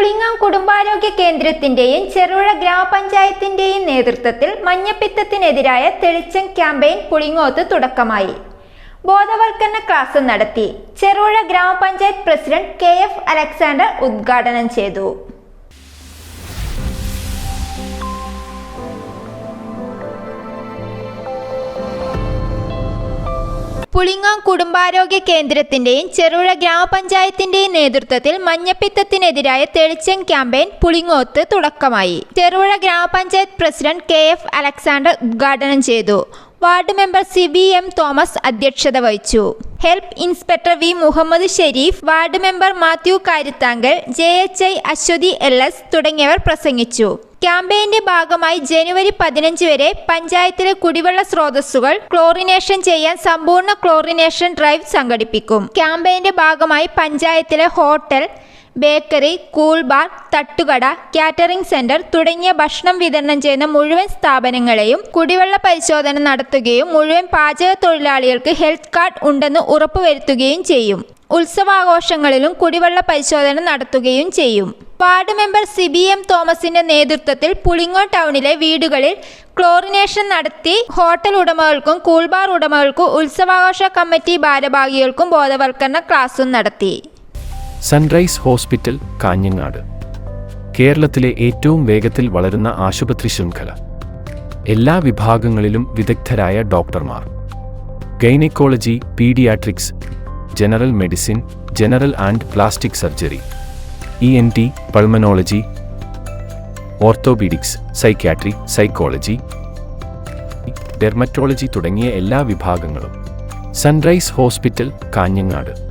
പുളിങ്ങാം കുടുംബാരോഗ്യ കേന്ദ്രത്തിന്റെയും ചെറുപുഴ ഗ്രാമപഞ്ചായത്തിന്റെയും നേതൃത്വത്തിൽ മഞ്ഞപ്പിത്തത്തിനെതിരായ തെളിച്ചം ക്യാമ്പയിൻ പുളിങ്ങോത്ത് തുടക്കമായി. ബോധവൽക്കരണ ക്ലാസ് നടത്തി. ചെറുപുഴ ഗ്രാമപഞ്ചായത്ത് പ്രസിഡന്റ് കെ എഫ് അലക്സാണ്ടർ ഉദ്ഘാടനം ചെയ്തു. പുളിങ്ങാം കുടുംബാരോഗ്യ കേന്ദ്രത്തിന്റെയും ചെറുപുഴ ഗ്രാമപഞ്ചായത്തിന്റെയും നേതൃത്വത്തിൽ മഞ്ഞപ്പിത്തത്തിനെതിരായ തെളിച്ചം ക്യാമ്പയിൻ പുളിങ്ങോത്ത് തുടക്കമായി. ചെറുപുഴ ഗ്രാമപഞ്ചായത്ത് പ്രസിഡന്റ് കെ എഫ് അലക്സാണ്ടർ ഉദ്ഘാടനം ചെയ്തു. Ward member C B M Thomas അധ്യക്ഷത വഹിച്ചു. Help inspector V Muhammad Sherif ward member Mathew Karithankal J H I Aswathy L S തുടങ്ങിയവർ പ്രസംഗിച്ചു. ക്യാമ്പയിന്റെ ഭാഗമായി ജനുവരി പതിനഞ്ച് വരെ പഞ്ചായത്തിലെ കുടിവെള്ള സ്രോതസ്സുകൾ ക്ലോറിനേഷൻ ചെയ്യാൻ സമ്പൂർണ ക്ലോറിനേഷൻ ഡ്രൈവ് സംഘടിപ്പിക്കും. ക്യാമ്പയിന്റെ ഭാഗമായി പഞ്ചായത്തിലെ ഹോട്ടൽ ബേക്കറി കൂൾ ബാർ തട്ടുകട കാറ്ററിംഗ് സെന്റർ തുടങ്ങിയ ഭക്ഷണം വിതരണം ചെയ്യുന്ന മുഴുവൻ സ്ഥാപനങ്ങളെയും കുടിവെള്ള പരിശോധന നടത്തുകയും മുഴുവൻ പാചക തൊഴിലാളികൾക്ക് ഹെൽത്ത് കാർഡ് ഉണ്ടെന്ന് ഉറപ്പുവരുത്തുകയും ചെയ്യും. ഉത്സവാഘോഷങ്ങളിലും കുടിവെള്ള പരിശോധന നടത്തുകയും ചെയ്യും. Ward member C B M തോമസിന്റെ നേതൃത്വത്തിൽ പുളിങ്ങോ ടൗണിലെ വീടുകളിൽ ക്ലോറിനേഷൻ നടത്തി ഹോട്ടൽ ഉടമകൾക്കും കൂൾബാർ ഉടമകൾക്കും ഉത്സവാഘോഷ കമ്മിറ്റി ഭാരഭാഗികൾക്കും ബോധവൽക്കരണ ക്ലാസും നടത്തി. Sunrise hospital Kanhangad. കേരളത്തിലെ ഏറ്റവും വേഗത്തിൽ വളരുന്ന ആശുപത്രി ശൃംഖല. എല്ലാ വിഭാഗങ്ങളിലും വിദഗ്ധരായ ഡോക്ടർമാർ. Gynaecology paediatrics general medicine general and plastic surgery. E N T pulmonology orthopaedics psychiatry psychology dermatology തുടങ്ങിയ എല്ലാ വിഭാഗങ്ങളും. Sunrise hospital Kanhangad.